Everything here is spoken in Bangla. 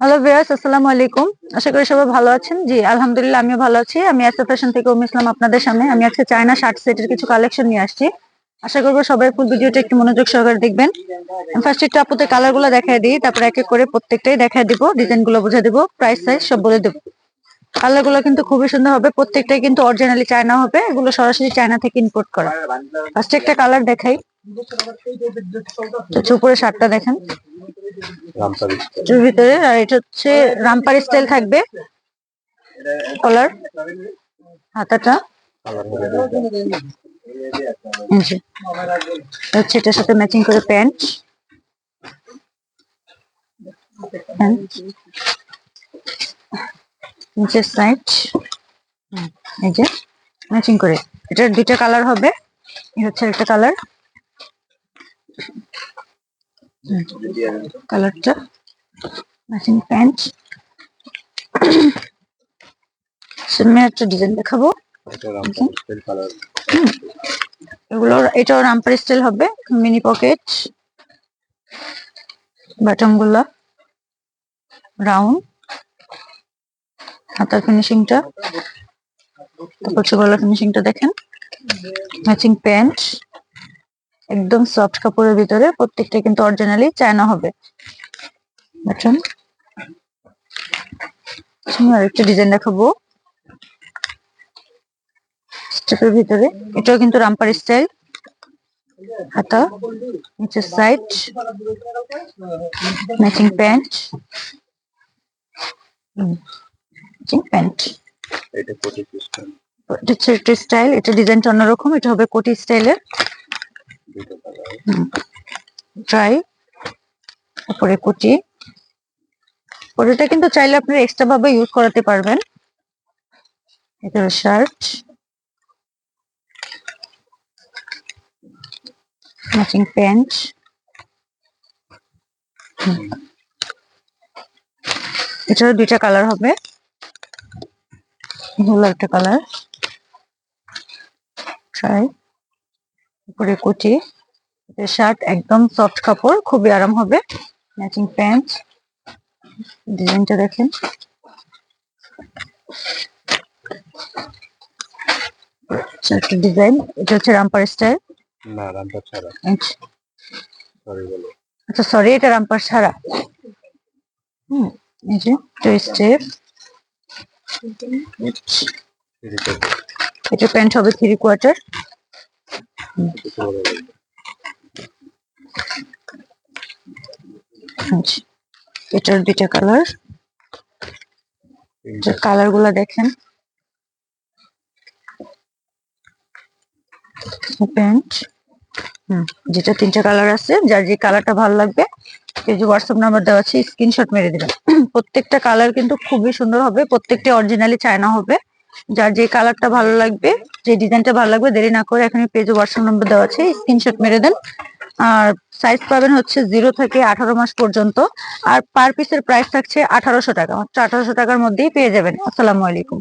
হ্যালো ভিউয়ার্স আসসালামু আলাইকুম। আশা করি সবাই ভালো আছেন। জি, আলহামদুলিল্লাহ, আমিও ভালো আছি। আমি এসএ ফ্যাশন থেকে উম ইসলাম আপনাদের সামনে। আমি আজকে চায়না শার্ট সেটের কিছু কালেকশন নিয়ে আসছি। আশা করব সবাই ফুল ভিডিওটা একটু মনোযোগ সহকারে দেখবেন। ফার্স্ট একটু আপুতে কালারগুলো দেখায় দিই, তারপর এক এক করে প্রত্যেকটাই দেখায় দিব ডিজাইনগুলো বুঝে দিব প্রাইস সাইজ সব বলে দেবো। কালারগুলো কিন্তু খুবই সুন্দর হবে, প্রত্যেকটাই কিন্তু অরিজিনালি চায়না হবে, এগুলো সরাসরি চায়না থেকে ইম্পোর্ট করা। ফার্স্ট একটা কালার দেখাই। আচ্ছা, উপরে শার্টটা দেখেন। ভিতরে আর এটা হচ্ছে রামপার স্টাইল থাকবে। কলার হাতাটা। হচ্ছে এটার সাথে ম্যাচিং করে প্যান্ট। নিচের সাইড এই যে। ম্যাচিং করে। এটার দুইটা কালার হবে। হচ্ছে একটা কালার কালারটা ম্যাচিং প্যান্ট সামনে একটা ডিজাইন দেখাবো। এগুলো এটাও রামপার স্টাইল হবে মিনি পকেট বাটনগুলা রাউন্ড হাতার ফিনিশিংটা তারপর গলার ফিনিশিংটা দেখেন। ম্যাচিং প্যান্ট একদম সফট কাপড়ের ভিতরে প্রত্যেকটা কিন্তু অরিজিনালি চায়না হবে। বাটন আরেকটা ডিজাইন দেখাবো। স্টেপের ভিতরে। এটাও কিন্তু রামপার স্টাইল হাতা নিচের side matching pant matching pant এটা হচ্ছে স্টাইল এটা ডিজাইনটা অন্যরকম। এটা হবে কোটি স্টাইলের ট্রাই তারপরে কোটি কোটিটা কিন্তু চাইলে আপনারা এক্সট্রা ভাবে ইউজ করাতে পারবেন। এটা শার্ট ম্যাচিং প্যান্ট এটারও দুইটা কালার হবে। হলো একটা কালার। ট্রাই উপরে কুচি। শার্ট একদম সফট কাপড় খুবই আরাম হবে। ম্যাচিং প্যান্ট ডিজাইনটা দেখেন। ডিজাইন এটা হচ্ছে রামপার স্টাইল না রামপার ছাড়া। সরি বলো। আচ্ছা সরি এটা রামপার ছাড়া। হুম এই যে টু স্টেপ এটা প্যান্ট হবে থ্রি কোয়ার্টার কিছু বলে বলো। আচ্ছা এটার দুইটা কালার কালারগুলা দেখেন। প্যান্ট হুম যেটা তিনটা কালার আছে যার যে কালারটা ভালো লাগবে এই যে হোয়াটসঅ্যাপ নাম্বার দেওয়া আছে স্ক্রিনশট মেরে দিবেন। প্রত্যেকটা কালার কিন্তু খুবই সুন্দর হবে প্রত্যেকটা অরিজিনালি চায়না হবে। যার যে কালারটা ভালো লাগবে, যে ডিজাইনটা ভালো লাগবে, দেরি না করে এখানে পেজ হোয়াটসঅ্যাপ নম্বর দেওয়া আছে স্ক্রিনশট মেরে দেন। আর সাইজ পাবেন হচ্ছে জিরো থেকে আঠারো মাস পর্যন্ত। আর পার পিসের প্রাইস থাকছে আঠারোশো টাকা, মাত্র আঠারোশো টাকার মধ্যেই পেয়ে যাবেন। আসসালামু আলাইকুম।